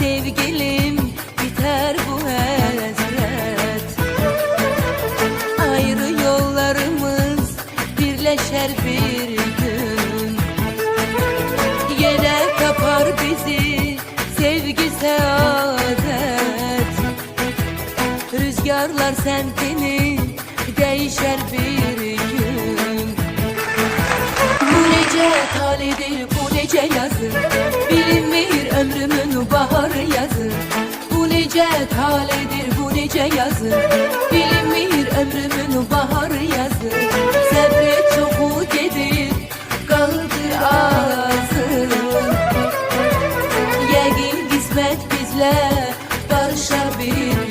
sevgilim biter bu hasret Ayrı yollarımız birleşer bir gün. Yine kapar bizi sevgi saadet. Rüzgarlar semtini değişer bir gün. Bu nece talidir ömrümün bahar yazı. Bu nece taledir bu nece yazı. Bilinmir ömrümün bahar yazı. Sebret çoku gedir kaldı ağzı. Yegin kısmet bizle barışa bir